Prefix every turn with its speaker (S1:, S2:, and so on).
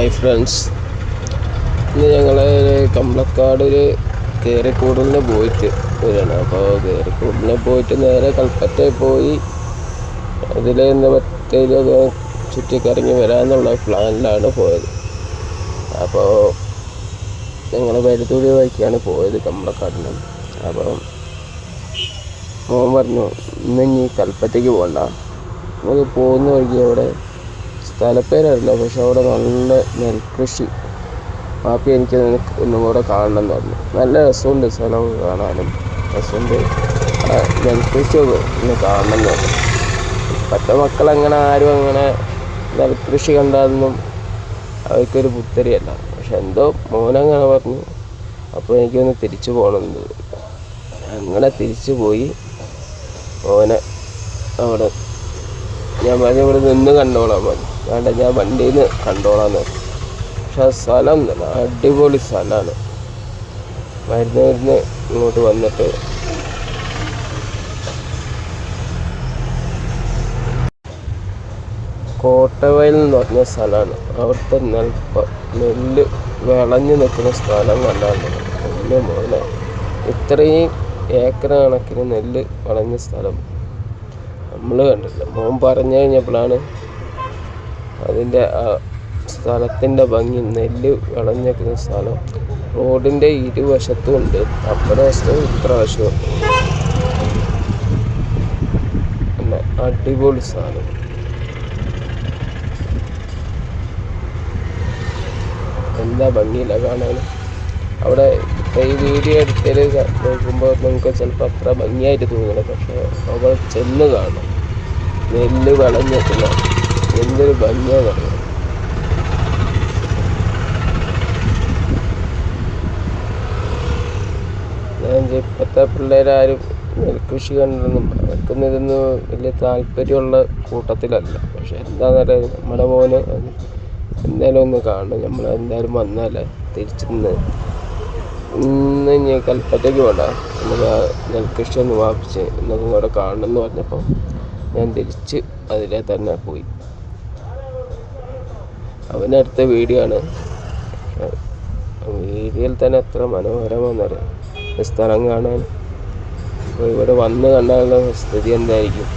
S1: Hi friends ഇന്ന് ഞങ്ങൾ കമ്പളക്കാട് ഒരു കയറിക്കൂടലിന് പോയിട്ട് വരികയാണ് അപ്പോൾ കയറിക്കൂടലിന് പോയിട്ട് നേരെ കൽപ്പറ്റയിൽ പോയി അതിൽ നിന്ന് പറ്റയിലൊക്കെ ചുറ്റിക്കറങ്ങി വരാമെന്നുള്ള പ്ലാനിലാണ് പോയത്. അപ്പോൾ ഞങ്ങൾ വഴുതൂടി വഴിക്കാണ് പോയത് കമ്പളക്കാടിന്. അപ്പം മോൻ പറഞ്ഞു ഇന്ന് ഇനി കൽപ്പറ്റയ്ക്ക് പോകണ്ട നമുക്ക് പോകുന്ന വഴിക്ക് അവിടെ സ്ഥലപ്പേരറിയില്ല പക്ഷെ അവിടെ നല്ല നെൽകൃഷി. പാപ്പി എനിക്ക് ഒന്നും കൂടെ കാണണം എന്ന് പറഞ്ഞു. നല്ല രസമുണ്ട് സ്ഥലം കാണാനും. രസമുണ്ട്. നെൽകൃഷി ഒന്ന് കാണണം എന്ന് പറഞ്ഞു. ഇപ്പോഴത്തെ മക്കളങ്ങനെ ആരും അങ്ങനെ നെൽകൃഷി കണ്ടാലൊന്നും അവർക്കൊരു പുത്തരിയല്ല. പക്ഷെ എന്തോ മോനങ്ങനെ പറഞ്ഞു. അപ്പോൾ എനിക്കൊന്ന് തിരിച്ചു പോകണമെന്ന് അങ്ങനെ തിരിച്ചു പോയി. മോനെ അവിടെ ഞാൻ പറഞ്ഞു ഇവിടെ നിന്ന് കണ്ടോളാം പറഞ്ഞു വേണ്ട ഞാൻ വണ്ടിയിൽ നിന്ന് കണ്ടോളാന്ന്. പക്ഷെ ആ സ്ഥലം അടിപൊളി സ്ഥലമാണ്. മരുന്ന് മരുന്ന് ഇങ്ങോട്ട് വന്നിട്ട്. കോട്ടവയൽ എന്ന് പറഞ്ഞ സ്ഥലമാണ്. അവിടുത്തെ നെൽപ്പ നെല്ല് വിളഞ്ഞു നിൽക്കുന്ന സ്ഥലം കണ്ടാണ്. നെല്ല് മോനെ ഇത്രയും ഏക്കർ കണക്കിന് നെല്ല് വിളഞ്ഞ സ്ഥലം. നമ്മൾ കണ്ടില്ല മോൻ പറഞ്ഞു കഴിഞ്ഞപ്പോഴാണ് അതിന്റെ ആ സ്ഥലത്തിന്റെ ഭംഗി നെല്ല് വിളഞ്ഞിരിക്കുന്ന സ്ഥലം. റോഡിന്റെ ഇരുവശത്തും ഉണ്ട്. നമ്മുടെ വശത്തും ഇത്ര പിന്നെ അടിപൊളി സ്ഥലം. എന്താ ഭംഗിയില്ല കാണാൻ അവിടെ ഇപ്പം ഈ വീഡിയോ എടുത്തതിൽ നോക്കുമ്പോൾ നമുക്ക് ചിലപ്പോൾ അത്ര ഭംഗിയായിട്ട് തോന്നില്ല. പക്ഷേ അവൾ ചെന്ന് കാണും നെല്ല് വളഞ്ഞിട്ടില്ല എന്തൊരു ഭംഗിയാണ് പറയുന്നത് ഞാൻ ഇപ്പോഴത്തെ പിള്ളേരാരും നെൽകൃഷി കണ്ടൊന്നും ഇതൊന്നും വലിയ താല്പര്യമുള്ള കൂട്ടത്തിലല്ല. പക്ഷെ എന്താണെന്ന് പറയുക നമ്മുടെ മോന് എന്തായാലും ഒന്ന് കാണണം. നമ്മൾ എന്തായാലും വന്നാലേ തിരിച്ചു ഇന്ന് ഇനി കൽപ്പറ്റയ്ക്ക് പോകണ്ട നമുക്ക് ആ നെൽകൃഷി ഒന്ന് വാപ്പിച്ച് എന്നൊക്കെ കൂടെ കാണണം എന്ന് പറഞ്ഞപ്പോൾ ഞാൻ തിരിച്ച് അതിലെ തന്നെ പോയി. അവനടുത്ത വീഡിയോ ആണ്. വീഡിയോയിൽ തന്നെ എത്ര മനോഹരമാണെന്നറിയാം? സ്ഥലം കാണാൻ. അപ്പോൾ ഇവിടെ വന്ന് കണ്ടാലുള്ള സ്ഥിതി എന്തായിരിക്കും?